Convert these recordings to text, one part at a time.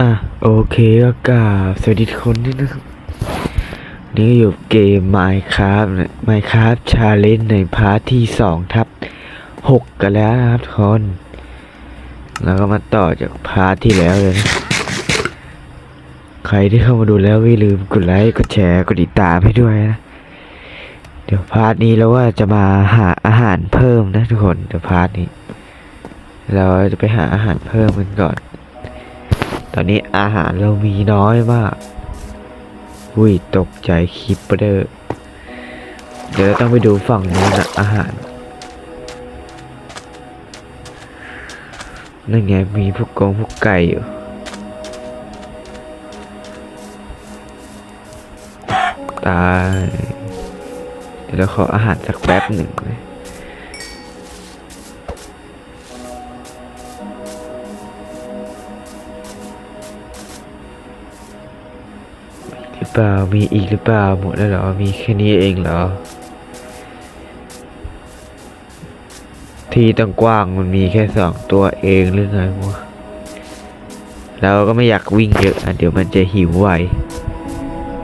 อะโอเคก็กาบสวัสดีทุกคนด้วยนะครับนี่อยู่เกม Minecraft นะ Minecraft Challenge ในพาร์ทที่สองทับหกกันแล้วนะครับทุกคน แล้วก็มาต่อจากพาร์ทที่แล้วเลยนะใครที่เข้ามาดูแล้วไม่ลืมกดไลค์กดแชร์กดติดตามให้ด้วยนะ เดี๋ยวพาร์ทนี้เราว่าจะมาหาอาหารเพิ่มนะทุกคนเดี๋ยวพาร์ทนี้ เราจะไปหาอาหารเพิ่มกันก่อน ตอนนี้อาหารเรามีน้อยมากอุ้ยตกใจคลิปเปอร์เดี๋ยวเราต้องไปดูฝั่งนู้นนะอาหาร นั่นไงมีพวกกองพวกไก่อยู่ตาย เดี๋ยวเราขออาหารสักแป๊บหนึ่งเลย ปล่า มีอีกหรือเปล่า หมดแล้วเหรอ มีแค่นี้เองเหรอ ที่ตั้งกว้างมันมีแค่สองตัวเองหรือไงวะเราก็ไม่อยากวิ่งเยอะอะเดี๋ยวมันจะหิวไว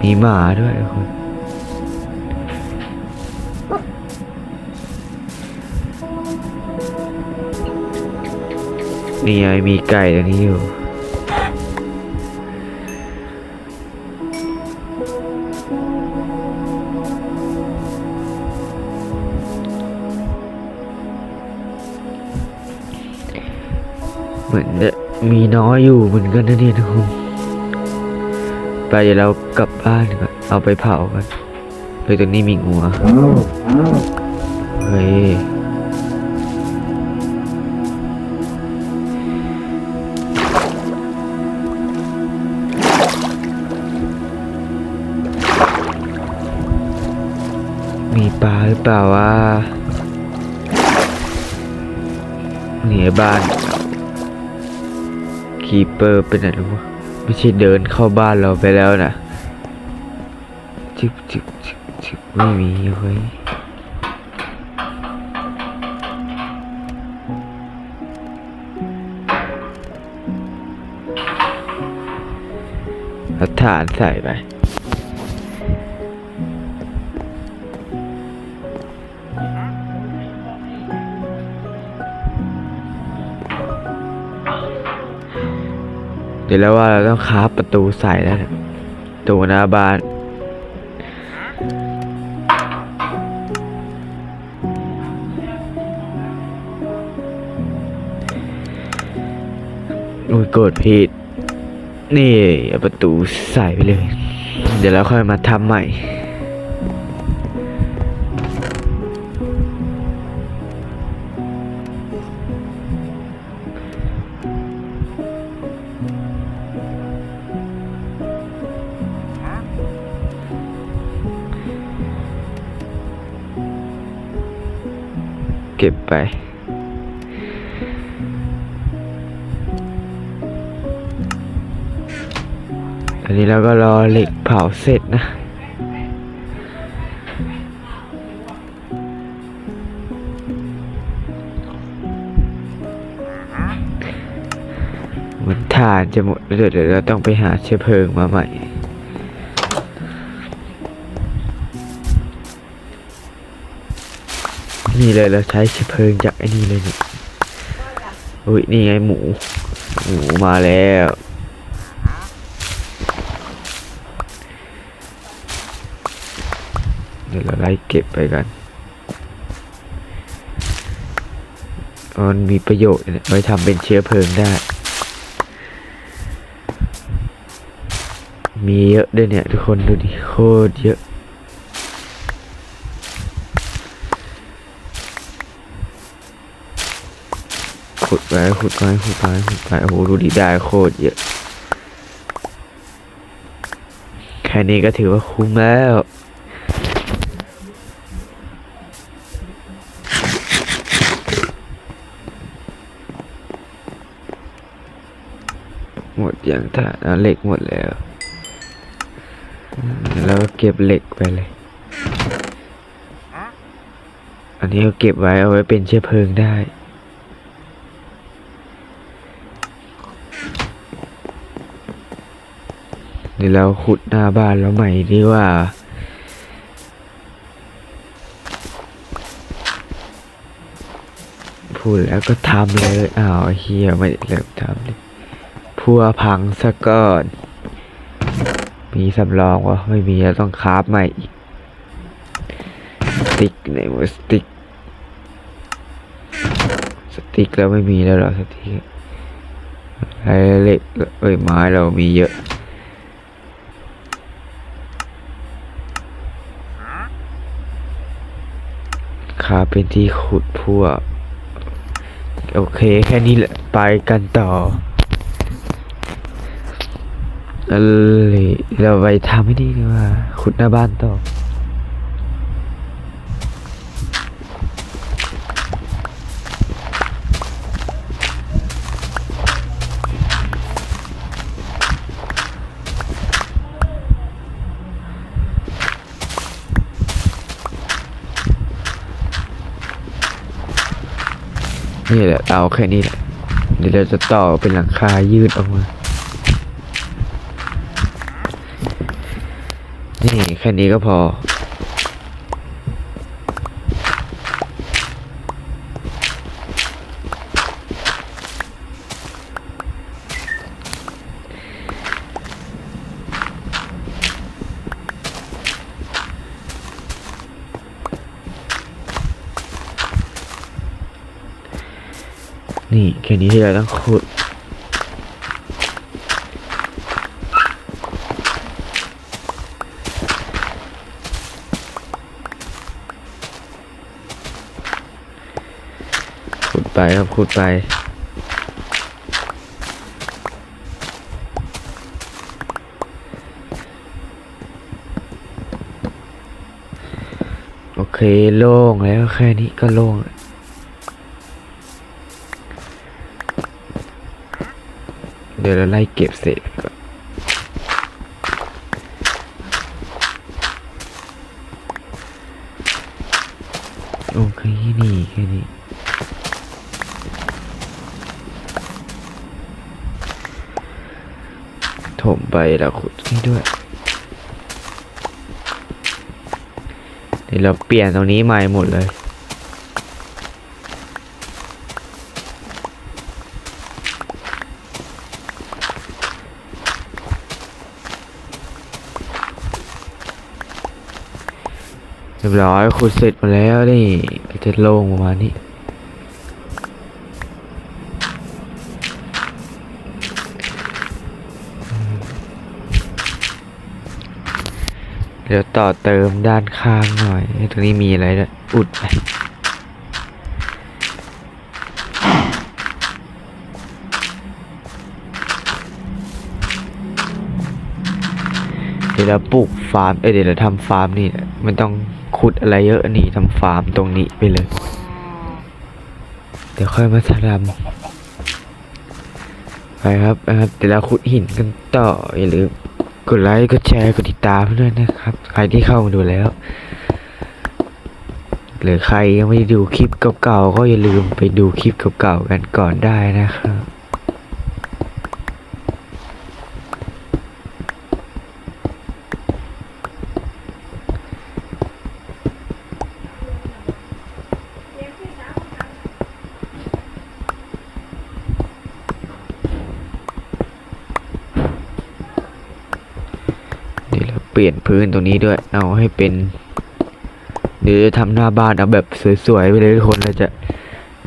มีหมาด้วยทุกคนนี่ไงมีไก่ตรงนี้อยู่ มือนจะมีน้อยอยู่เหมือนกันนะเนี่ยทุกคนไปเดี๋ยวเรากลับบ้านก่อนเอาไปเผากันเฮ้ยตรงนี้มีงัวเฮ้ยมีปลาหรือเปล่าวะนี่ไอ้บ้าน คีเปอร์เป็นอะไรวะไม่ใช่เดินเข้าบ้านเราไปแล้วนะจิบจิบจิบจิบไม่มีเว้ยฐานใส่ไป ดี๋ยวแล้วว่าเราต้องค้าประตูใส่แล้วเนี่ยประตูหน้าบ้านอุ้ยกดผิด นี่เอาประตูใส่ไปเลย เดี๋ยวเราค่อยมาทำใหม่ ไป อันนี้เราก็รอเหล็กเผาเสร็จนะมือนถ่านจะหมดเดี๋ยวเดี๋ยวเราต้องไปหาเชื้อเพลิงมาใหม่ นี่เลยเราใช้เชื้อเพลิงจากไอ้นี่เลยนี่อุ้ยนี่ไงหมู หมูมาแล้วเดี๋ยวเราไล่เก็บไปกันมันมีประโยชน์เนี่ยไว้ทำเป็นเชื้อเพลิงได้ มีเยอะด้วยเนี่ยทุกคนดูดิโคตรเยอะ ขุดไปขุดไปขุดไปขุดไปโอ้โหดูดิได้โคตรเยอะ แค่นี้ก็ถือว่าคุ้มแล้วหมดอย่างถ่านเหล็กหมดแล้ว แล้วเก็บเหล็กไปเลย อันนี้ก็เก็บไว้เอาไว้เป็นเชื้อเพลิงได้ อ เดี๋ยวเราขุดหน้าบ้านแล้วใหม่ดีว่า พูดแล้วก็ทำเลย อ้าวเฮียไม่ได้เริ่มทำเลยพัวพังซะก่อน มีสำรองวะไม่มีแล้วต้องคราฟใหม่อีก สติ๊กในมือสติ๊ก สติ๊กแล้วไม่มีแล้วหรอสติ๊กอะไรเหล็กเอ้ยไม้เรามีเยอะ ขาเป็นที่ขุดพวก โอเคแค่นี้แหละไปกันต่อเออเราไปทำให้ดีดีกว่า ขุดหน้าบ้านต่อ นี่แหละเอาแค่นี้แหละเดี๋ยวเราจะต่อเป็นหลังคายืดออกมา นี่แค่นี้ก็พอ นี่แค่นี้ที่เราต้องขุดขุดไปครับขุดไปโอเคโล่งแล้วแค่นี้ก็โล่ง เดี๋ยวเราไล่เก็บเศษก่อนโอเคนี่แค่นี้ถมไปแล้วขุดนี่ด้วยเดี๋ยวเราเปลี่ยนตรงนี้ใหม่หมดเลย รียบร้อยขุดเสร็จหมาแล้วนี่จะโล่งประมาณนี้เดี๋ยวต่อเติมด้านข้างหน่อย ตรงนี้มีอะไรด้วยอุดไป ดี๋ยวเราปลูกฟาร์ม เอ้ยเดี๋ยวเราทำฟาร์มนี่แหละไม่ต้องขุดอะไรเยอะนี่ทำฟาร์มตรงนี้ไปเลย เดี๋ยวค่อยมาทำไปครับนะครับ เดี๋ยวเราขุดหินกันต่ออย่าลืมกดไลค์ กดแชร์ กดติดตามด้วยนะครับ ใครที่เข้ามาดูแล้ว หรือใครยังไม่ได้ดูคลิปเก่าๆ ก็อย่าลืมไปดูคลิปเก่าๆ กันก่อนได้นะครับ เปลี่ยนพื้นตรงนี้ด้วย เอาให้เป็น เดี๋ยวจะทำหน้าบ้านเอาแบบสวยๆไปเลยทุกคนเราจะ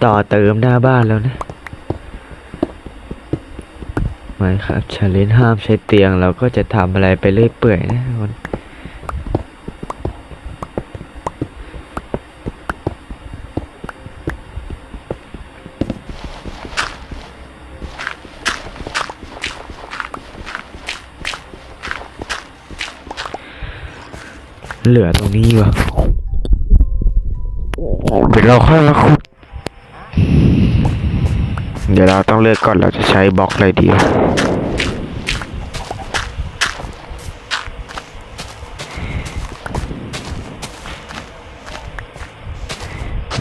ต่อเติมหน้าบ้านแล้วนะไม่ครับชาเลนห้ามใช้เตียงเราก็จะทำอะไรไปเรื่อยเปื่อยนะทุกคน เหลือตรงนี้วะเดี๋ยวเราค่อยมาขุด เดี๋ยวเราต้องเลือกก่อนเราจะใช้บล็อกอะไรดี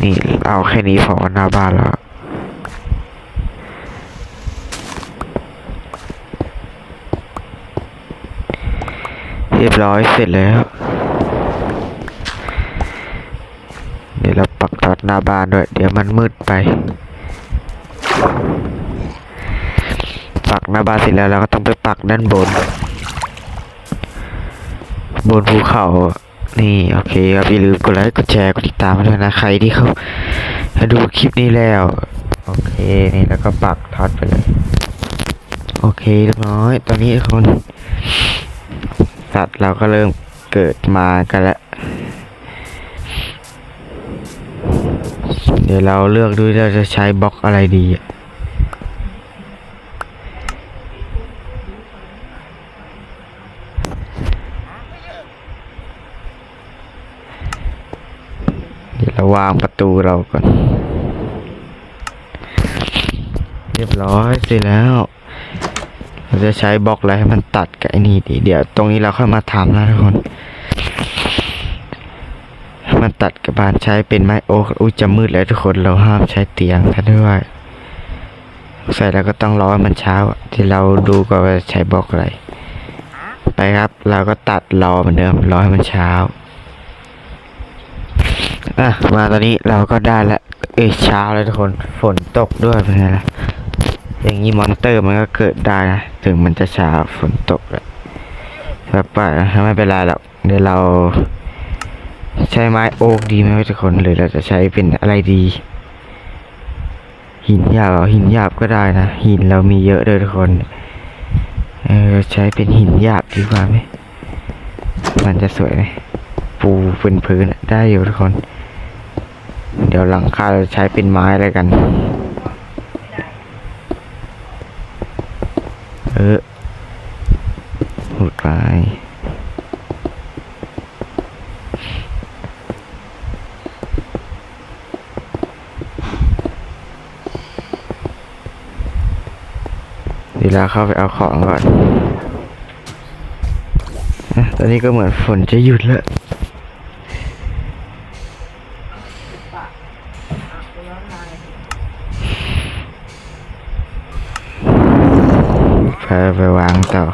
นี่เอาแค่นี้พอหน้าบ้านแล้วเรียบร้อยเสร็จแล้ว เดี๋ยวเราปักท็อตหน้าบ้านด้วย เดี๋ยวมันมืดไป ปักหน้าบ้านเสร็จแล้วเราก็ต้องไปปักด้านบน บนภูเขานี่โอเคครับอย่าลืมกดไลค์กดแชร์กดติดตามด้วยนะใครที่เขาดูคลิปนี้แล้ว โอเคนี่แล้วก็ปักทอตไปเลย โอเคเรียบร้อย ตอนนี้คนสัตว์เราก็เริ่มเกิดมากันแล้ว เดี๋ยวเราเลือกดูเราจะใช้บล็อกอะไรดีอะเดี๋ยวเราวางประตูเราก่อน เรียบร้อยเสร็จแล้ว เราจะใช้บล็อกอะไรให้มันตัดกับไอ้นี่ดี เดี๋ยวตรงนี้เราค่อยมาทำนะทุกคน ให้มันตัดกับบานใช้เป็นไม้โอ๊กอุ้ยจะมืดแล้วทุกคนเราห้ามใช้เตียงกันด้วยใส่แล้วก็ต้องรอให้มันเช้า ที่เราดูก่อนจะใช้บล็อกอะไร ไปครับ เราก็ตัดรอเหมือนเดิมรอให้มันเช้าอะมาตอนนี้เราก็ได้ล้วเอ้ยเช้าแล้วทุกคนฝนตกด้วยเป็นไงล่ะอย่างนี้มอนเตอร์มันก็เกิดได้นะถึงมันจะช้าฝนตกและแบบว่าไม่เป็นไรหรอกเดี๋ยวเรา ใช้ไม้โอ๊กดีไหมทุกคนหรือเราจะใช้เป็นอะไรดี หินหยาบเหรอหินหยาบก็ได้นะ หินเรามีเยอะเลยทุกคน เออใช้เป็นหินหยาบดีกว่าไหมมันจะสวยไหมปูเป็นพื้นได้อยู่ทุกคน เดี๋ยวหลังคาเราใช้เป็นไม้แล้วกัน เออหุดไป เดี๋ยวเราเข้าไปเอาของก่อน ตอนนี้ก็เหมือนฝนจะหยุดแล้ว ไปไปวางต่อ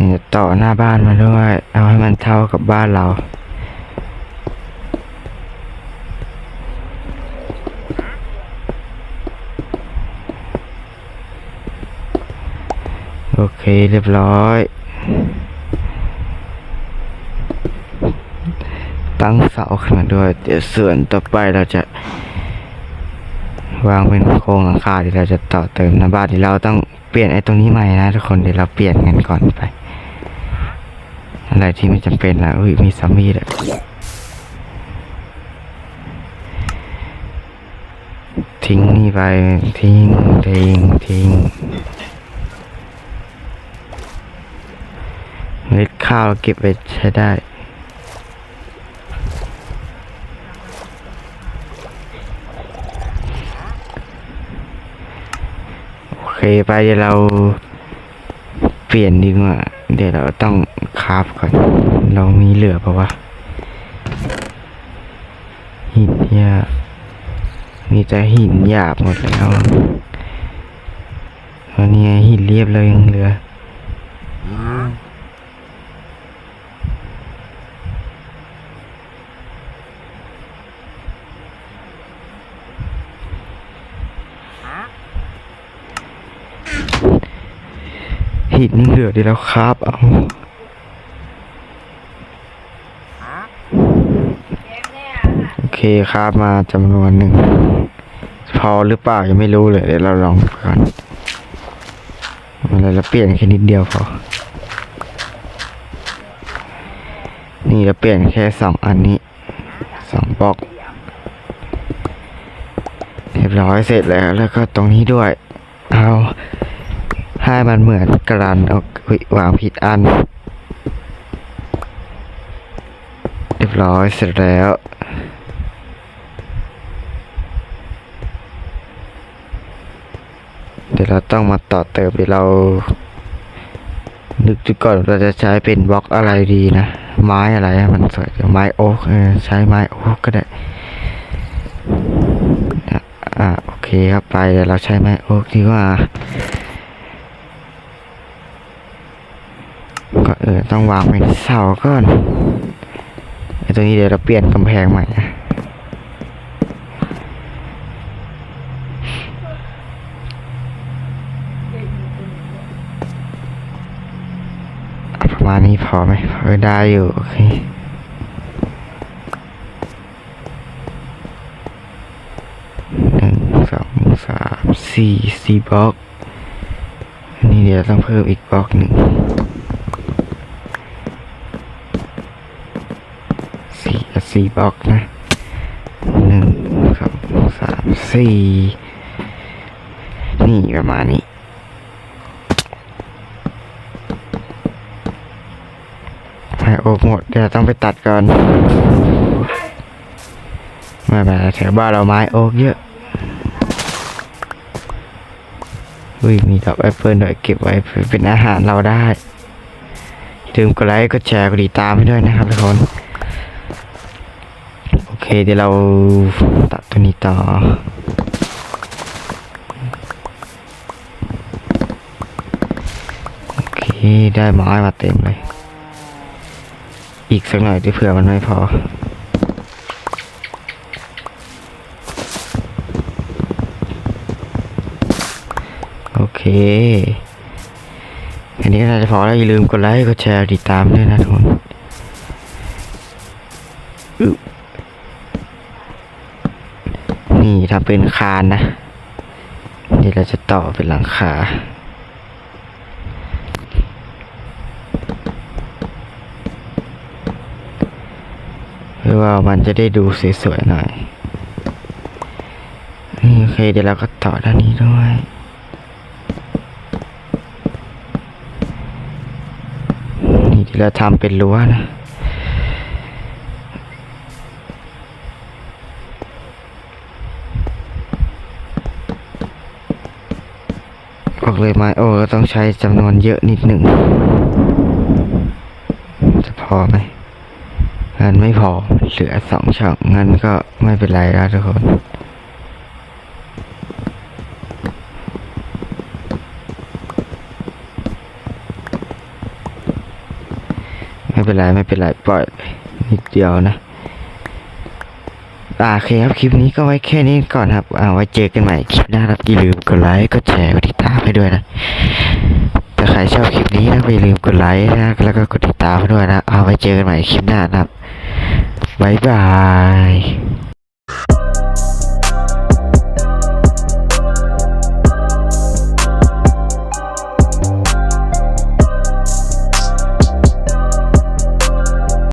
นี่ ต่อหน้าบ้านมาด้วย เอาให้มันเท่ากับบ้านเรา โอเคเรียบร้อย ตั้งเสาขึ้นมาด้วย เดี๋ยวส่วนต่อไปเราจะ วางเป็นโครงหลังคาที่เราจะต่อเติมหน้าบ้านที่เราต้องเปลี่ยนไอ้ตรงนี้ใหม่นะทุกคนเดี๋ยวเราเปลี่ยนกันก่อนไป อะไรที่ไม่จำเป็นละอุ้ยมีซัมมี่ด้วยทิ้งนี่ไป ทิ้ง ทิ้ง ทิ้งเม็ดข้าวเก็บไว้ใช้ได้โอเคไปเดี๋ยวเราเปลี่ยนดีกว่า เดี๋ยวเราต้องคราฟก่อน เรามีเหลือปะวะหินหยาบมีแต่หินหยาบหมดแล้ววันนี้หินเรียบเลยยังเหลือ หินยังเหลือดี๋ยวคราบเอาโอเคครับมาจำนวนหนึ่ง พอหรือเปล่ายังไม่รู้เลย เดี๋ยวเราลองก่อนอะไรเราเปลี่ยนแค่นิดเดียวพอ นี่เราเปลี่ยนแค่สองอันนี้สองบล็อกเรียบร้อยเสร็จแล้ว แล้วก็ตรงนี้ด้วย เอา ให้มันเหมือนกรันเอาวางผิดอัน เรียบร้อยเสร็จแล้ว เดี๋ยวเราต้องมาต่อเติมเดี๋ยวเรา นึกดูก่อนเราจะใช้เป็นบล็อกอะไรดีนะ ไม้อะไรมันสวยไม้โอ๊กใช้ไม้โอ๊กก็ได้อะอ่าโอเคครับไปเดี๋ยวเราใช้ไม้โอ๊กดีกว่า ก็เออต้องวางเป็นเสาก่อนไอ้ตัวนี้เดี๋ยวเราเปลี่ยนกำแพงใหม่นะประมาณนี้พอไหมพอได้อยู่โอเคหนึ่งสองสามสี่สี่บล็อกนนี้เดี๋ยวต้องเพิ่มอีกบล็อกหนึ่ง สี่บล็อกนะหนึ่งสองสามสี่นี่ประมาณนี้ให้โอกหมดเดี๋ยวต้องไปตัดก่อนไม่เป็นแถวบ้านเราไม้โอกเยอะอุ้ยมีดอกแอปเปิลด้วยเก็บไว้เป็นอาหารเราได้ลืมกดไลค์กดแชร์กดติดตามให้ด้วยนะครับทุกคน คเดี๋ยวเราตัดตัวนี้ต่อ โอเค ได้ไม้มาเต็มเลย อีกสักหน่อยที่เผื่อมันไม่พอ โอเค อันนี้น่าจะพอแล้วอย่าลืมกดไลค์ กดแชร์ ติดตามด้วยนะทุกคน นี่ทำเป็นคานนะเดี๋ยวเราจะต่อเป็นหลังคาเพื่อว่ามันจะได้ดูสวยๆหน่อยนี่โอเคเดี๋ยวเราก็ต่อด้านนี้ด้วยนี่ที่เราทำเป็นรั้วนะ บอก เลยไม้โอ้ก็ต้องใช้จำนวนเยอะนิดหนึ่ง จะพอไหมเงินไม่พอ เหลือสองช่องเงินก็ไม่เป็นไรแล้วทุกคนไม่เป็นไรไม่เป็นไรปล่อยนิดเดียวนะอ่าโอเคครับ คลิปนี้ก็ไว้แค่นี้ก่อนครับ อ่าไว้เจอกันใหม่คลิปหน้าครับอย่าลืม กดไลค์ กดแชร์ กดติดตามให้ด้วยนะถ้าใครชอบคลิปนี้นะก็อย่าลืมกดไลค์นะแล้วก็กดติดตามให้ด้วยนะ เอาไว้เจอกันใหม่คลิปหน้านะครับบ๊ายบาย